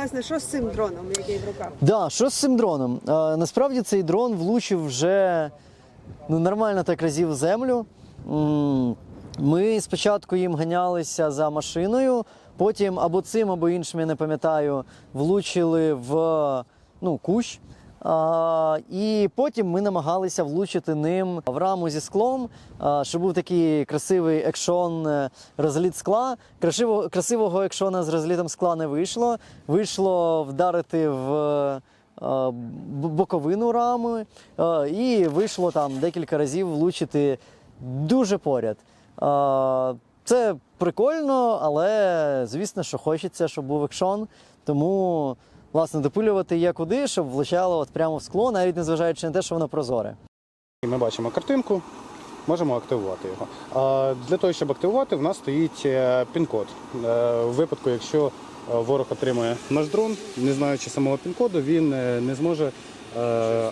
власне, що з цим дроном, який в руках? Да, що з цим дроном? Е, насправді цей дрон влучив вже ну, нормально так разів землю. Ми спочатку їм ганялися за машиною, потім або цим, або іншим, я не пам'ятаю, влучили в ну, кущ. І потім ми намагалися влучити ним в раму зі склом, щоб був такий красивий екшон е, розліт скла. Красиво, красивого екшона з розлітом скла не вийшло. Вийшло вдарити в боковину рами, і вийшло там декілька разів влучити дуже поряд. Це прикольно, але звісно, що хочеться, щоб був екшон. Тому, власне, допилювати є куди, щоб влучало от прямо в скло, навіть незважаючи на те, що воно прозоре. Ми бачимо картинку, можемо активувати його. А для того, щоб активувати, в нас стоїть е, пін-код. Е, В випадку, якщо е, ворог отримує наш дрон, не знаючи самого пін-коду, він не зможе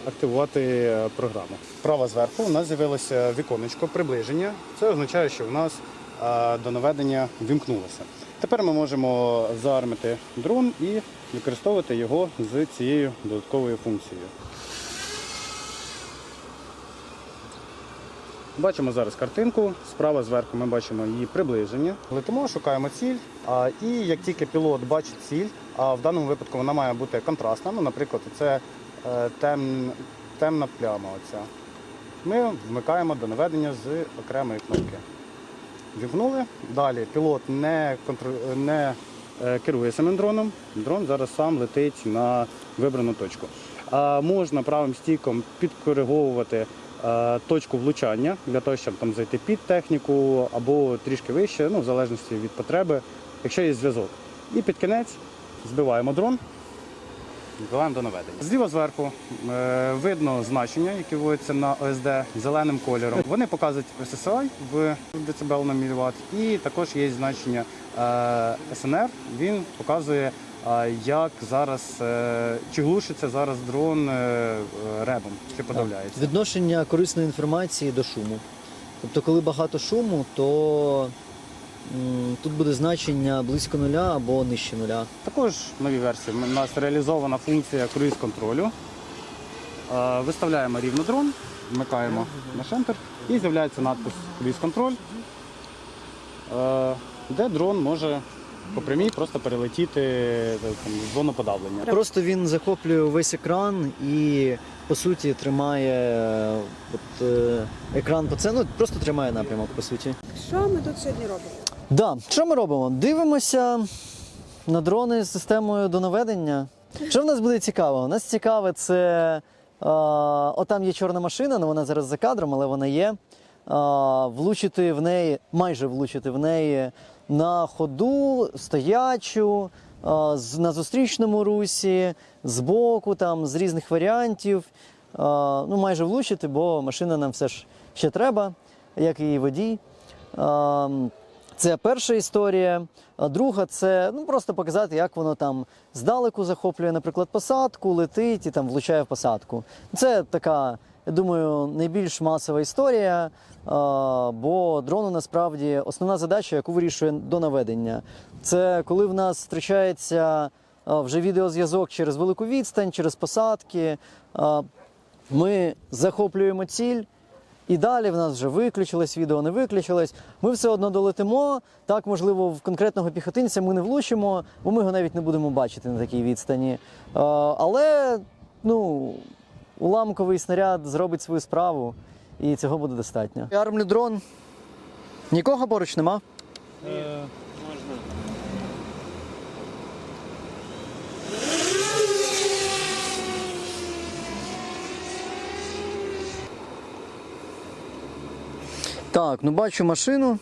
активувати програму. Право зверху у нас з'явилося віконечко приближення. Це означає, що у нас до наведення вімкнулося. Тепер ми можемо заармити дрон і використовувати його з цією додатковою функцією. Бачимо зараз картинку. Справа зверху ми бачимо її приближення. Летимо, шукаємо ціль. І як тільки пілот бачить ціль, а в даному випадку вона має бути контрастна. Ну, наприклад, це е, тем, темна пляма. Оця. Ми вмикаємо до наведення з окремої кнопки. Вівнули. Далі пілот не, контр... не керує самим дроном. Дрон зараз сам летить на вибрану точку. А можна правим стійком підкориговувати е, точку влучання для того, щоб там зайти під техніку або трішки вище, ну, в залежності від потреби, якщо є зв'язок. І під кінець збиваємо дрон. Збиваємо до наведення. Зліва зверху е, видно значення, які вводяться на ОСД зеленим кольором. Вони показують SSI в дБ на міліват. І також є значення е, СНР. Він показує, е, як зараз чи глушиться зараз дрон ребом, чи подавляється. Відношення корисної інформації до шуму. Тобто, коли багато шуму, то тут буде значення близько нуля або нижче нуля. Також в новій версії у нас реалізована функція круїз контролю. Е, Виставляємо рівно дрон, вмикаємо наш ентер і з'являється надпис круїз контроль, е, де дрон може по прямій просто перелетіти е, там, в зону подавлення. Просто він захоплює весь екран і по суті тримає от, е, екран по це. Ну просто тримає напрямок, по суті. Що ми тут сьогодні робимо? Да, що ми робимо? Дивимося на дрони з системою до наведення. Що в нас буде цікаво? У нас цікаве це. Е, отам є чорна машина, ну вона зараз за кадром, але вона є. Е, влучити в неї, майже влучити в неї на ходу, стоячу, е, на зустрічному русі, збоку, там, з різних варіантів. Е, ну, майже влучити, бо машина нам все ж ще треба, як і водій. Е, це перша історія. А друга це ну просто показати, як воно там здалеку захоплює, наприклад, посадку, летить і там влучає в посадку. Це така, я думаю, найбільш масова історія. Бо дрону насправді основна задача, яку вирішує до наведення, це коли в нас втрачається вже відеозв'язок через велику відстань, через посадки. Ми захоплюємо ціль. І далі в нас вже виключилось відео, не виключилось. Ми все одно долетимо. Так, можливо, в конкретного піхотинця ми не влучимо, бо ми його навіть не будемо бачити на такій відстані. Е, Але ну, уламковий снаряд зробить свою справу, і цього буде достатньо. Я армлю дрон. Нікого поруч нема. Так, ну бачу машину.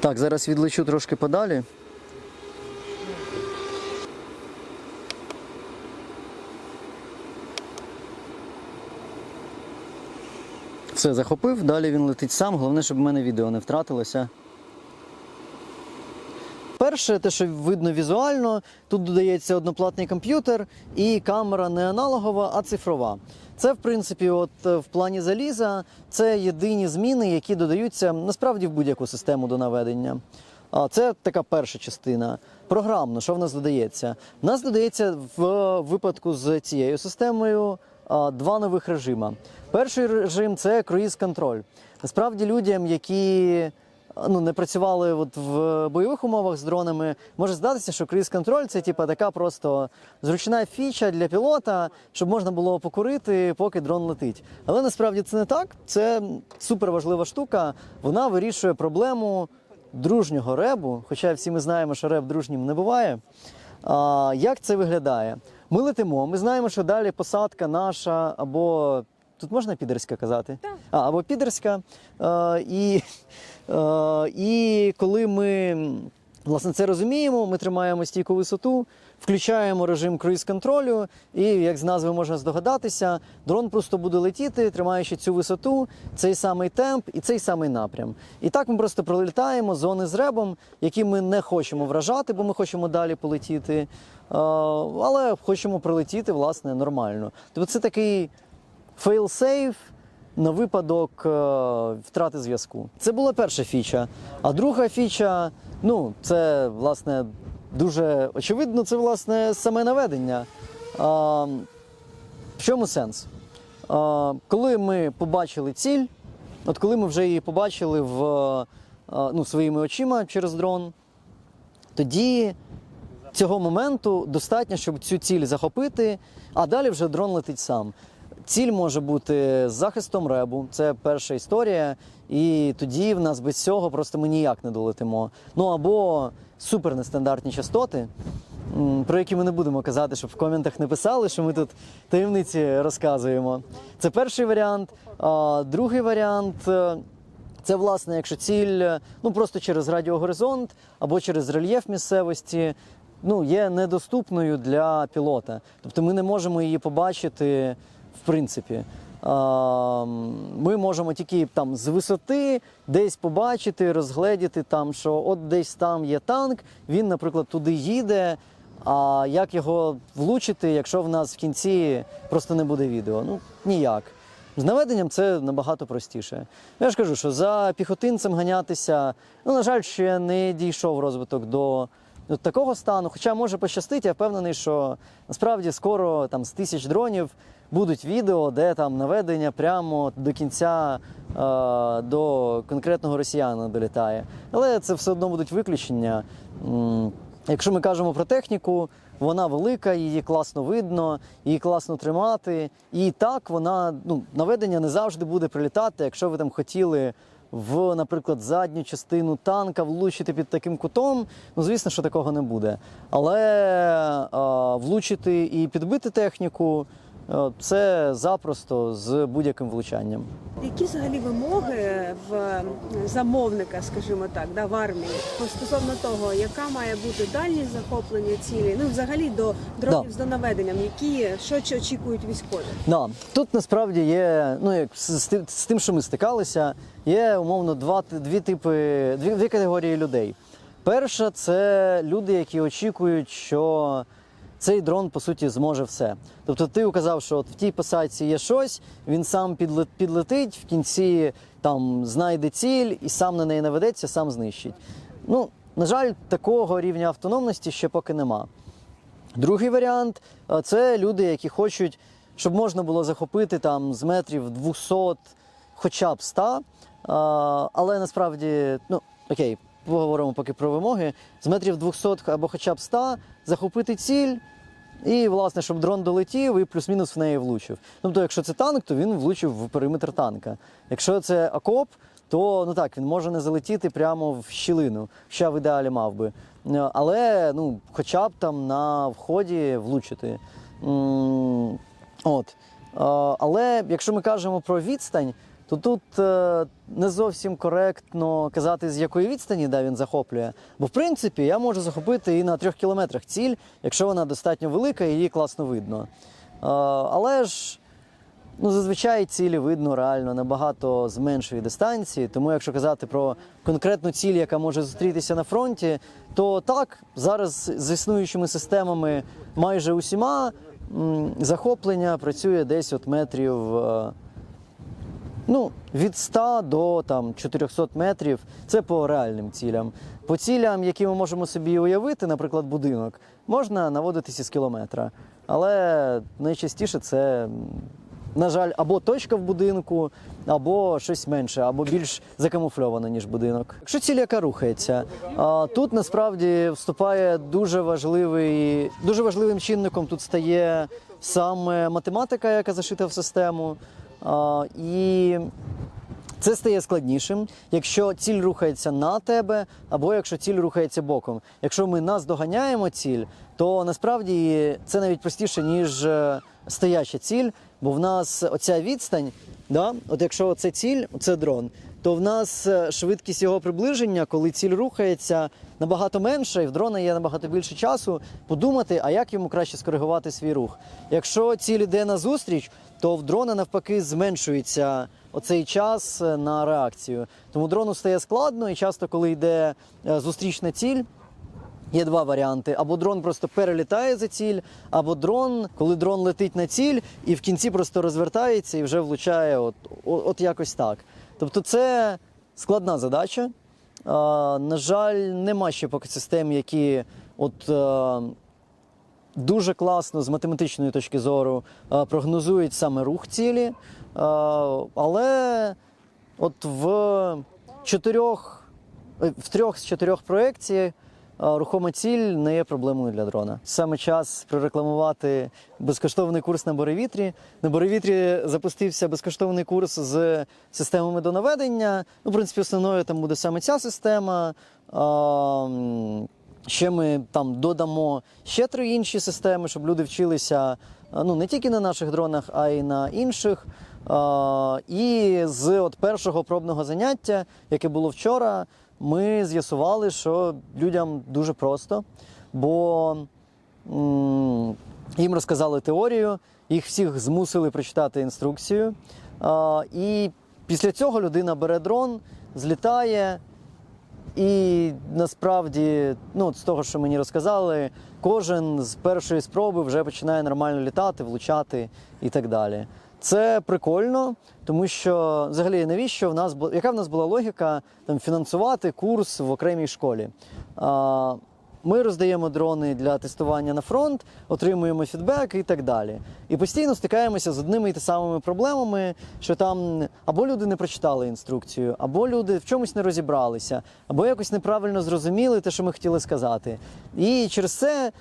Так, зараз відлечу трошки подалі. Все, захопив, далі він летить сам. Головне, щоб в мене відео не втратилося. Перше, те, що видно візуально, тут додається одноплатний комп'ютер і камера не аналогова, а цифрова. Це, в принципі, от е, в плані заліза, це єдині зміни, які додаються насправді в будь-яку систему до наведення. А, Це така перша частина. Програмно, що в нас додається? В нас додається в випадку з цією системою два нових режима. Перший режим це круїз-контроль. Насправді людям, які ну, не працювали от в бойових умовах з дронами, може здатися, що круїз-контроль це типа така просто зручна фіча для пілота, щоб можна було покурити, поки дрон летить. Але насправді це не так. Це супер важлива штука. Вона вирішує проблему дружнього ребу. Хоча всі ми знаємо, що реб дружнім не буває. А, як це виглядає? Ми летимо, ми знаємо, що далі посадка наша або. Тут можна підерська казати? Так. А, або підерська. Е, і, е, і коли ми власне це розуміємо, ми тримаємо стійку висоту, включаємо режим круїз-контролю, і, як з назви можна здогадатися, дрон просто буде летіти, тримаючи цю висоту, цей самий темп і цей самий напрям. І так ми просто пролітаємо зони з ребом, які ми не хочемо вражати, бо ми хочемо далі полетіти. Е, але хочемо прилетіти власне нормально. Тобто це такий fail-safe на випадок е, втрати зв'язку. Це була перша фіча. А друга фіча, ну, це власне дуже очевидно, це власне саме наведення. А, в чому сенс? А, коли ми побачили ціль, от коли ми вже її побачили в, ну, своїми очима через дрон, тоді цього моменту достатньо, щоб цю ціль захопити, а далі вже дрон летить сам. Ціль може бути з захистом ребу, це перша історія, і тоді в нас без цього просто ми ніяк не долетимо. Ну або супер нестандартні частоти, про які ми не будемо казати, щоб в коментах не писали, що ми тут таємниці розказуємо. Це перший варіант. А другий варіант. е, це, власне, якщо ціль ну просто через радіогоризонт або через рельєф місцевості ну, є недоступною для пілота. Тобто ми не можемо її побачити в принципі. Ми можемо тільки там з висоти десь побачити, розгледіти там, що от десь там є танк, він, наприклад, туди їде. А як його влучити, якщо в нас в кінці просто не буде відео? Ну ніяк. З наведенням це набагато простіше. Я ж кажу, що за піхотинцем ганятися, ну, на жаль, ще не дійшов розвиток до, до такого стану. Хоча може пощастити, я впевнений, що насправді скоро там з тисяч дронів будуть відео, де там наведення прямо до кінця е, до конкретного росіяна долітає. Але це все одно будуть виключення. Якщо ми кажемо про техніку, вона велика, її класно видно, її класно тримати. І так вона ну, наведення не завжди буде прилітати, якщо ви там хотіли в, наприклад, задню частину танка влучити під таким кутом. Ну, звісно, що такого не буде. Але а, влучити і підбити техніку е, це запросто з будь-яким влучанням. Які взагалі вимоги в замовника, скажімо так, да, в армії стосовно того, яка має бути дальність захоплення цілі, ну взагалі до дронів Да. з донаведенням, які що чи очікують військові? Да. Тут насправді є, ну як з, з тим- з тим, що ми стикалися, є умовно два дві типи, дві, дві категорії людей. Перша це люди, які очікують, що цей дрон по суті зможе все. Тобто ти указав, що от в тій посадці є щось, він сам підле- підлетить, в кінці там знайде ціль і сам на неї наведеться, сам знищить. Ну, на жаль, такого рівня автономності ще поки нема. Другий варіант це люди, які хочуть, щоб можна було захопити там з метрів 200, хоча б 100. е, Але насправді, ну окей, поговоримо поки про вимоги. З метрів 200 або хоча б 100 захопити ціль. І, власне, щоб дрон долетів і плюс-мінус в неї влучив. Тобто, якщо це танк, то він влучив в периметр танка. Якщо це окоп, то ну так, він може не залетіти прямо в щілину, що в ідеалі мав би. Е, Але ну, хоча б там на вході влучити. От. Е, Але якщо ми кажемо про відстань, то тут е, не зовсім коректно казати, з якої відстані да, він захоплює. Бо в принципі я можу захопити і на трьох кілометрах ціль, якщо вона достатньо велика і її класно видно. Е, Але ж Ну, зазвичай цілі видно реально набагато з меншої дистанції. Тому, якщо казати про конкретну ціль, яка може зустрітися на фронті, то так, зараз з існуючими системами майже усіма захоплення працює десь от метрів е, Ну, від 100 до там, 400 метрів це по реальним цілям. По цілям, які ми можемо собі уявити, наприклад, будинок, можна наводитися з кілометра. Але найчастіше це, на жаль, або точка в будинку, або щось менше, або більш закамуфльоване, ніж будинок. Якщо ціль, яка рухається, тут насправді вступає дуже важливий, дуже важливим чинником тут стає саме математика, яка зашита в систему. І це стає складнішим, якщо ціль рухається на тебе, або якщо ціль рухається боком. Якщо ми наздоганяємо ціль, то насправді це навіть простіше, ніж е, стояча ціль, бо в нас оця відстань, да? от якщо це ціль, це дрон, то в нас е, швидкість його приближення, коли ціль рухається, набагато менша, і в дрона є набагато більше часу подумати, а як йому краще скоригувати свій рух. Якщо ціль іде на зустріч, то в дрона навпаки зменшується оцей час е, на реакцію. Тому дрону стає складно, і часто, коли йде е, зустрічна ціль. Є два варіанти: або дрон просто перелітає за ціль, або дрон, коли дрон летить на ціль, і в кінці просто розвертається і вже влучає от, от, от якось так. Тобто, це складна задача. На жаль, нема ще поки систем, які от. Дуже класно з математичної точки зору е, прогнозують саме рух цілі. Е, Але от в чотирьох, е, в трьох з чотирьох проєктів рухома ціль не є проблемою для дрона. Саме час прорекламувати безкоштовний курс на Боревітрі. На Боревітрі запустився безкоштовний курс з системами до наведення. Ну, в принципі, основною там буде саме ця система. Ще ми там додамо ще три інші системи, щоб люди вчилися ну, не тільки на наших дронах, а й на інших. І з от першого пробного заняття, яке було вчора, ми з'ясували, що людям дуже просто, бо їм розказали теорію, їх всіх змусили прочитати інструкцію. І після цього людина бере дрон, злітає. І насправді, ну з того, що мені розказали, кожен з першої спроби вже починає нормально літати, влучати і так далі. Це прикольно, тому що взагалі навіщо в нас яка в нас була логіка там фінансувати курс в окремій школі? А, ми роздаємо дрони для тестування на фронт, отримуємо фідбек і так далі. І постійно стикаємося з одними і тими самими проблемами, що там або люди не прочитали інструкцію, або люди в чомусь не розібралися, або якось неправильно зрозуміли те, що ми хотіли сказати. І через це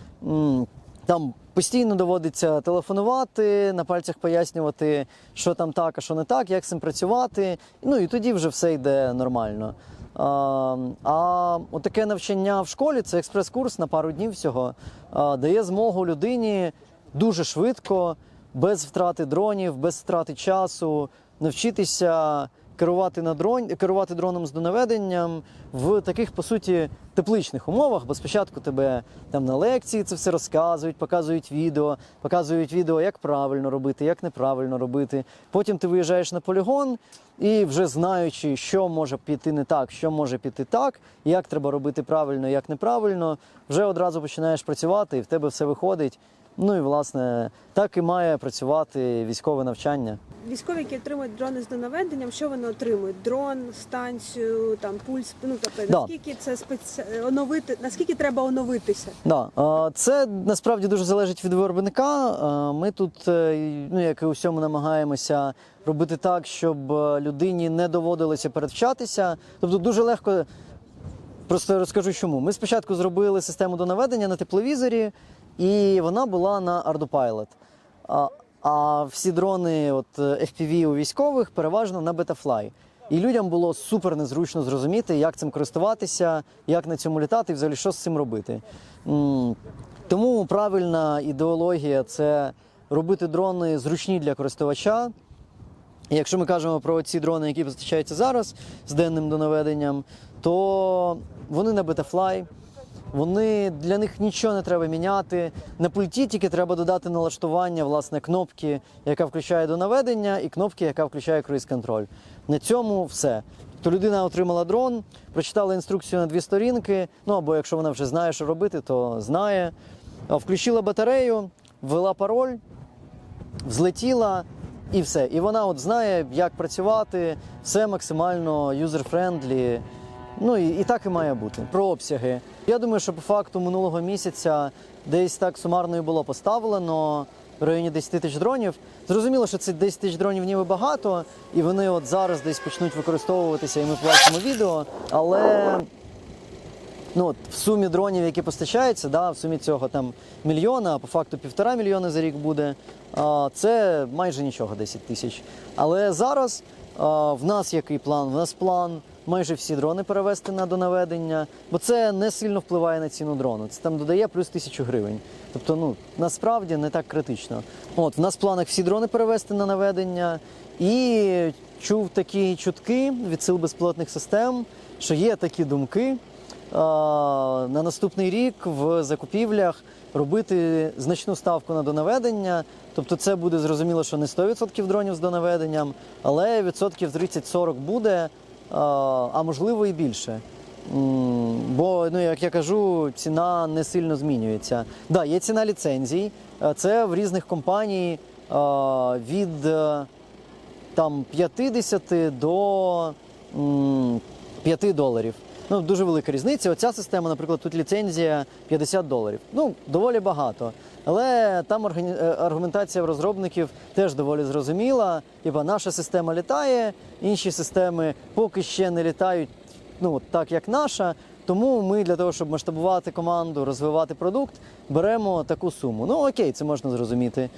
там постійно доводиться телефонувати, на пальцях пояснювати, що там так, а що не так, як з цим працювати. Ну і тоді вже все йде нормально. А, таке навчання в школі це експрес-курс на пару днів всього, дає змогу людині дуже швидко, без втрати дронів, без втрати часу, навчитися керувати на дрон, керувати дроном з донаведенням в таких, по суті, тепличних умовах, бо спочатку тебе там на лекції це все розказують, показують відео, показують відео, як правильно робити, як неправильно робити. Потім ти виїжджаєш на полігон і вже знаючи, що може піти не так, що може піти так, як треба робити правильно, як неправильно, вже одразу починаєш працювати, і в тебе все виходить. Ну і власне так і має працювати військове навчання. Військові, які отримують дрони з донаведенням, що вони отримують? Дрон, станцію, там пульс. Ну тобто Да. наскільки це спеці... оновити, наскільки треба оновитися? Да, це насправді дуже залежить від виробника. Ми тут, е, ну як і у всьому, намагаємося робити так, щоб е, людині не доводилося передвчатися. Тобто дуже легко. Просто розкажу чому. Ми спочатку зробили систему до наведення на тепловізорі, і вона була на Ardupilot. А, а всі дрони, от FPV у військових, переважно на Betafly. І людям було супер незручно зрозуміти, як цим користуватися, як на цьому літати, і взагалі що з цим робити. Тому правильна ідеологія це робити дрони зручні для користувача. І Якщо ми кажемо про ці дрони, які постачаються зараз з денним донаведенням, то вони на Betafly, вони для них нічого не треба міняти. На пульті тільки треба додати налаштування власне кнопки, яка включає донаведення, і кнопки, яка включає круїз-контроль. На цьому все. То людина отримала дрон, прочитала інструкцію на дві сторінки. Ну або якщо вона вже знає, що робити, то знає. Включила батарею, ввела пароль, взлетіла і все. І вона от знає, як працювати, все максимально юзер-френдлі. Ну і, і так і має бути. Про обсяги. Я думаю, що по факту минулого місяця десь так сумарно і було поставлено в районі 10 тисяч дронів. Зрозуміло, що це 10 тисяч дронів ніби багато, і вони от зараз десь почнуть використовуватися, і ми побачимо відео. Але ну, от, в сумі дронів, які постачаються, да, в сумі цього там мільйона, а по факту півтора мільйона за рік буде. А, це майже нічого, 10 тисяч. Але зараз а, в нас який план? В нас план майже всі дрони перевести на донаведення, бо це не сильно впливає на ціну дрону. Це там додає плюс тисячу гривень. Тобто, ну насправді не так критично. От в нас в планах всі дрони перевести на наведення, і чув такі чутки від сил безпілотних систем, що є такі думки на наступний рік в закупівлях робити значну ставку на донаведення. Тобто це буде зрозуміло, що не 100% дронів з донаведенням, але відсотків 30-40 буде, а, можливо і більше. Бо, ну як я кажу, ціна не сильно змінюється. Да, є ціна ліцензій. Це в різних компаній від е, там 50 до 5 доларів. Ну, дуже велика різниця. Оця система, наприклад, тут ліцензія 50 доларів. Ну, доволі багато. Але там е, аргументація розробників теж доволі зрозуміла. Типа, наша система літає, інші системи поки ще не літають ну, так, як наша. Тому ми для того, щоб масштабувати команду, розвивати продукт, беремо таку суму. Ну окей, це можна зрозуміти.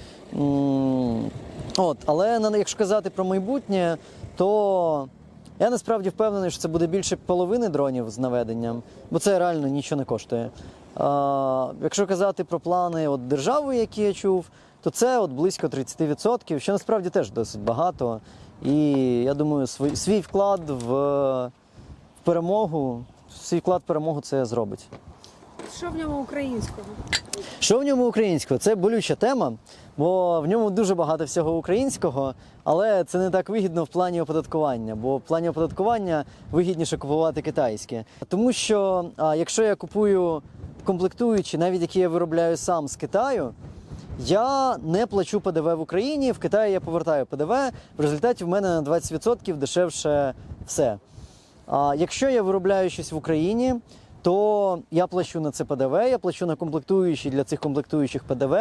От, але якщо казати про майбутнє, то я насправді впевнений, що це буде більше половини дронів з наведенням, бо це реально нічого не коштує. А, якщо казати про плани от держави, які я чув, то це от близько 30%, що насправді теж досить багато. І я думаю, свій, свій вклад в, в перемогу, свій вклад в перемогу це зробить. Що в ньому українського? Що в ньому українського? Це болюча тема, бо в ньому дуже багато всього українського, але це не так вигідно в плані оподаткування, бо в плані оподаткування вигідніше купувати китайське. Тому що а, якщо я купую комплектуючі, навіть які я виробляю сам з Китаю, я не плачу ПДВ в Україні, в Китаї я повертаю ПДВ. В результаті в мене на 20% дешевше все. А якщо я виробляю щось в Україні, то я плачу на це ПДВ, я плачу на комплектуючі для цих комплектуючих ПДВ,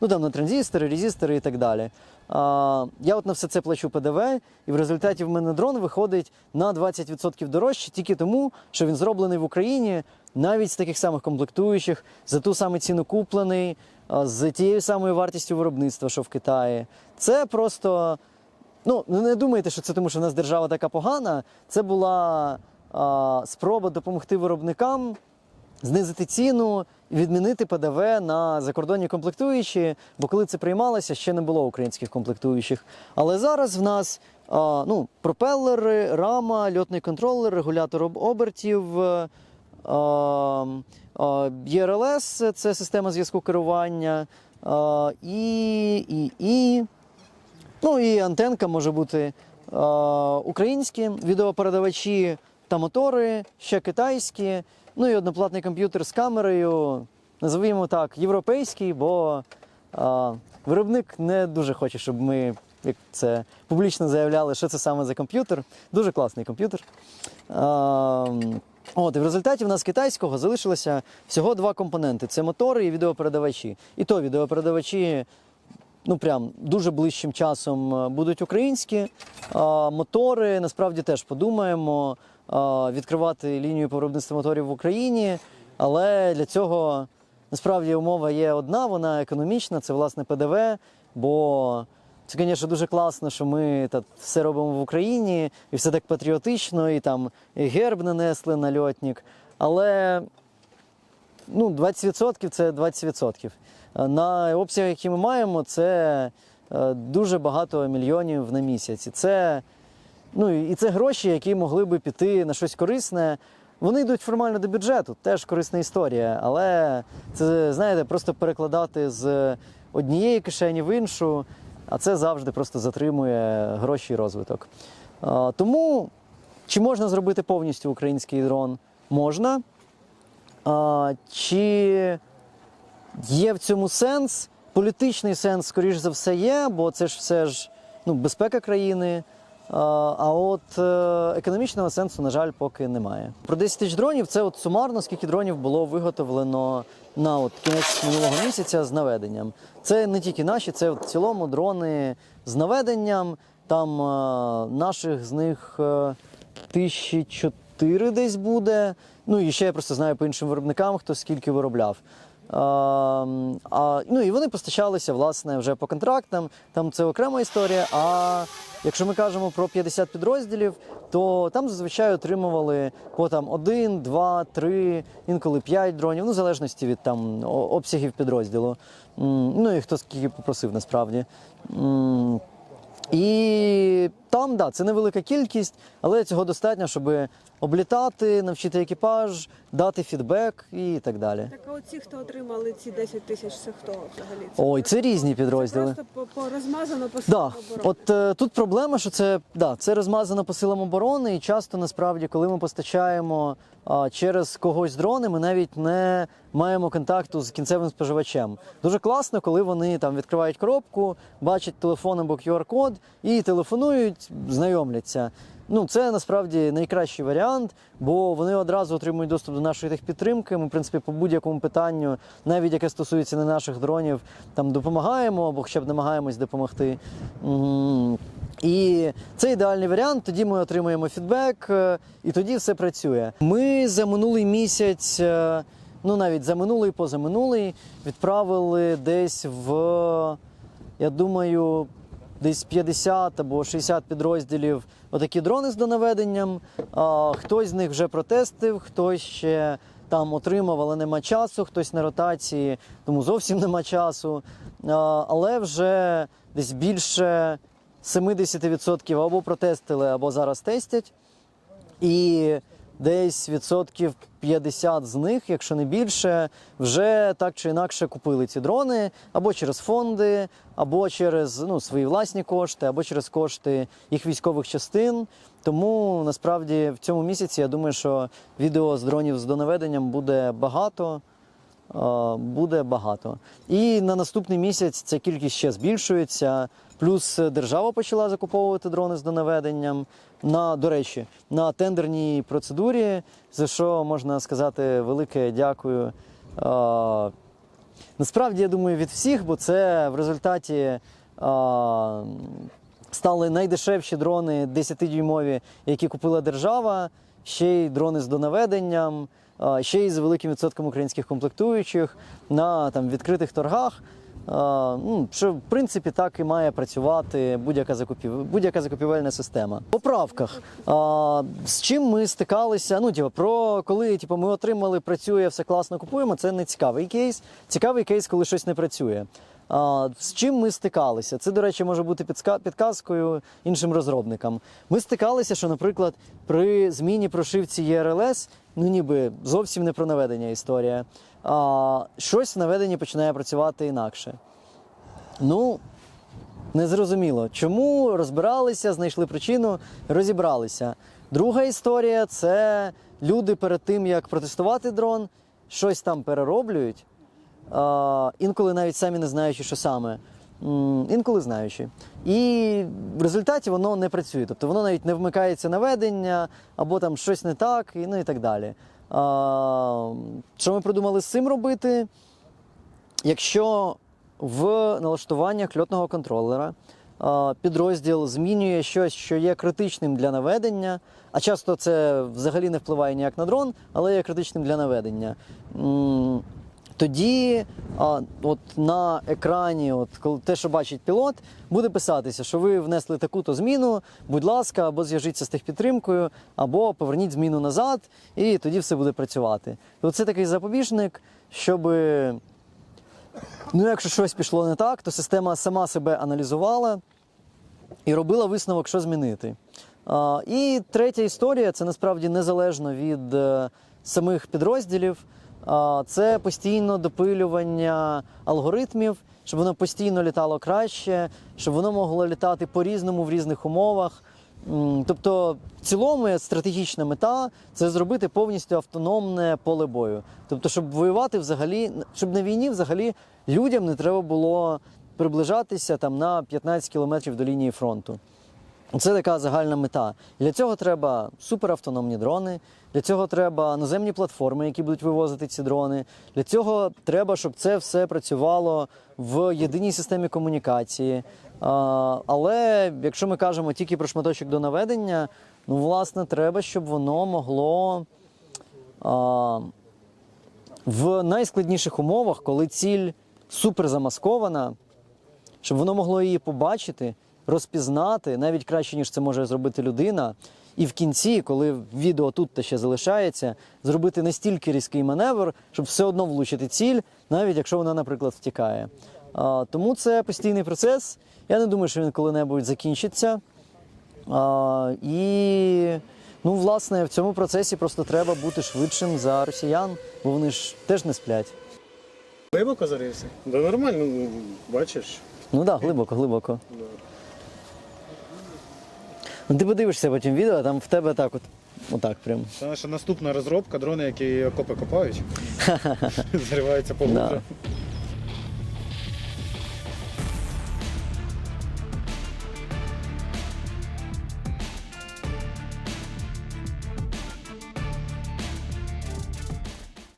ну там на транзистори, резистори і так далі. А, я от на все це плачу ПДВ, і в результаті в мене дрон виходить на 20% дорожче тільки тому, що він зроблений в Україні навіть з таких самих комплектуючих, за ту саму ціну куплений, з тією самою вартістю виробництва, що в Китаї. Це просто. Ну, не думайте, що це тому, що в нас держава така погана. Це була спроба допомогти виробникам знизити ціну і відмінити ПДВ на закордонні комплектуючі, бо коли це приймалося, ще не було українських комплектуючих. Але зараз в нас ну, пропелери, рама, льотний контролер, регулятор обертів. е, ЄРЛС це система зв'язку керування. І, і, і Ну і антенка може бути е, українські відеопередавачі та мотори, ще китайські, ну і одноплатний комп'ютер з камерою, називаємо так, європейський, бо е, виробник не дуже хоче, щоб ми як це публічно заявляли, що це саме за комп'ютер. Дуже класний комп'ютер. От, і в результаті в нас китайського залишилося всього два компоненти: це мотори і відеопередавачі. І то відеопередавачі ну прям дуже ближчим часом е, будуть українські. А, мотори насправді теж подумаємо а, відкривати лінію по виробництву моторів в Україні, але для цього насправді умова є одна, вона економічна, це власне ПДВ. Бо це, звісно, дуже класно, що ми так все робимо в Україні, і все так патріотично, і там і герб нанесли на льотник. Але ну, 20% це 20%. Е, На обсяг, які ми маємо, це е, дуже багато мільйонів на місяць. І це, ну, і це гроші, які могли би піти на щось корисне. Вони йдуть формально до бюджету, теж корисна історія. Але це, знаєте, просто перекладати з однієї кишені в іншу, а це завжди просто затримує гроші і розвиток. Е, Тому чи можна зробити повністю український дрон? Можна. Чи є в цьому сенс? Політичний сенс, скоріш за все, є, бо це ж все ж ну, безпека країни. А от е, економічного сенсу, на жаль, поки немає. Про 10 тисяч дронів це от сумарно, скільки дронів було виготовлено на от кінець минулого місяця з наведенням. Це не тільки наші, це в цілому дрони з наведенням. Там е, наших з них е, тисячі чотири десь буде. Ну і ще я просто знаю по іншим виробникам, хто скільки виробляв. А, а, ну і вони постачалися власне вже по контрактам. Там це окрема історія. А якщо ми кажемо про 50 підрозділів, то там зазвичай отримували по там 1, 2, 3, інколи 5 дронів, ну в залежності від там обсягів підрозділу. Ну і хто скільки попросив насправді. І там, да, це невелика кількість, але цього достатньо, щоб облітати, навчити екіпаж, дати фідбек і так далі. Так, а оці, хто отримали ці 10 тисяч, це хто взагалі? Ой, це різні підрозділи. Просто по, розмазано по Да, оборони. от е, тут проблема, що це, да, це розмазано по силам оборони, і часто насправді, коли ми постачаємо а, через когось дрони, ми навіть не маємо контакту з кінцевим споживачем. Дуже класно, коли вони там відкривають коробку, бачать телефон або QR-код і телефонують, знайомляться. Ну, це насправді найкращий варіант, бо вони одразу отримують доступ до нашої техпідтримки. Ми, в принципі, по будь-якому питанню, навіть яке стосується не наших дронів, там допомагаємо або хоча б намагаємось допомогти. І це ідеальний варіант. Тоді ми отримуємо фідбек, е, і тоді все працює. Ми за минулий місяць, е, ну навіть за минулий, позаминулий, відправили десь в, я думаю, десь 50 або 60 підрозділів отакі дрони з донаведенням. А, Хтось з них вже протестив, хтось ще там отримав, але нема часу, хтось на ротації, тому зовсім нема часу. А, Але вже десь більше 70% або протестили, або зараз тестять. І десь відсотків 50 з них, якщо не більше, вже так чи інакше купили ці дрони або через фонди, або через ну, свої власні кошти, або через кошти їх військових частин. Тому насправді в цьому місяці я думаю, що відео з дронів з донаведенням буде багато. Буде багато. І на наступний місяць ця кількість ще збільшується. Плюс держава почала закуповувати дрони з донаведенням. На, до речі, на тендерній процедурі, за що можна сказати велике дякую. Насправді, я думаю, від всіх, бо це в результаті е, стали найдешевші дрони 10-дюймові, які купила держава, ще й дрони з донаведенням, е, ще й з великим відсотком українських комплектуючих на там, відкритих торгах. Ну, що в принципі так і має працювати будь-яка закупів... будь-яка закупівельна система. По правках а, з чим ми стикалися? Ну, типу, про коли типу, ми отримали, працює, все класно купуємо. Це не цікавий кейс. Цікавий кейс, коли щось не працює. А, з чим ми стикалися? Це, до речі, може бути підказкою іншим розробникам. Ми стикалися, що, наприклад, при зміні прошивці ЄРЛС, ну ніби зовсім не про наведення історія. А, щось в наведенні починає працювати інакше. Ну, незрозуміло. Чому розбиралися, знайшли причину, розібралися. Друга історія це люди перед тим, як протестувати дрон, щось там перероблюють, а, інколи навіть самі не знаючи, що саме. Інколи знаючи. І в результаті воно не працює. Тобто воно навіть не вмикається наведення, або там щось не так, і, ну і так далі. Що ми придумали з цим робити? Якщо в налаштуваннях льотного контролера підрозділ змінює щось, що є критичним для наведення, а часто це взагалі не впливає ніяк на дрон, але є критичним для наведення. Тоді а, от на екрані, от коли те, що бачить пілот, буде писатися, що ви внесли таку-то зміну, будь ласка, або зв'яжіться з техпідтримкою, або поверніть зміну назад, і тоді все буде працювати. То це такий запобіжник, щоби Ну, якщо щось пішло не так, то система сама себе аналізувала і робила висновок, що змінити. А, і третя історія це насправді незалежно від е, самих підрозділів. Це постійно допилювання алгоритмів, щоб воно постійно літало краще, щоб воно могло літати по-різному в різних умовах. Тобто, в цілому стратегічна мета це зробити повністю автономне поле бою. Тобто, щоб воювати взагалі, щоб на війні взагалі людям не треба було приближатися там на 15 кілометрів до лінії фронту. Це така загальна мета. І Для цього треба суперавтономні дрони, для цього треба наземні платформи, які будуть вивозити ці дрони. Для цього треба, щоб це все працювало в єдиній системі комунікації. Але якщо ми кажемо тільки про шматочок до наведення, ну власне треба, щоб воно могло. В найскладніших умовах, коли ціль супер замаскована, щоб воно могло її побачити, розпізнати, навіть краще, ніж це може зробити людина. І в кінці, коли відео тут та ще залишається, зробити настільки різкий маневр, щоб все одно влучити ціль, навіть якщо вона, наприклад, втікає. А, тому це постійний процес. Я не думаю, що він коли-небудь закінчиться. А, і, ну, власне, в цьому процесі просто треба бути швидшим за росіян, бо вони ж теж не сплять. Глибоко зарився? Да нормально, ну, бачиш. Ну так, да, глибоко, глибоко. Ну, ти подивишся потім відео, там в тебе так от. Отак прям. Це наша наступна розробка, дрони, які окопи копають, зариваються поглибше. Да.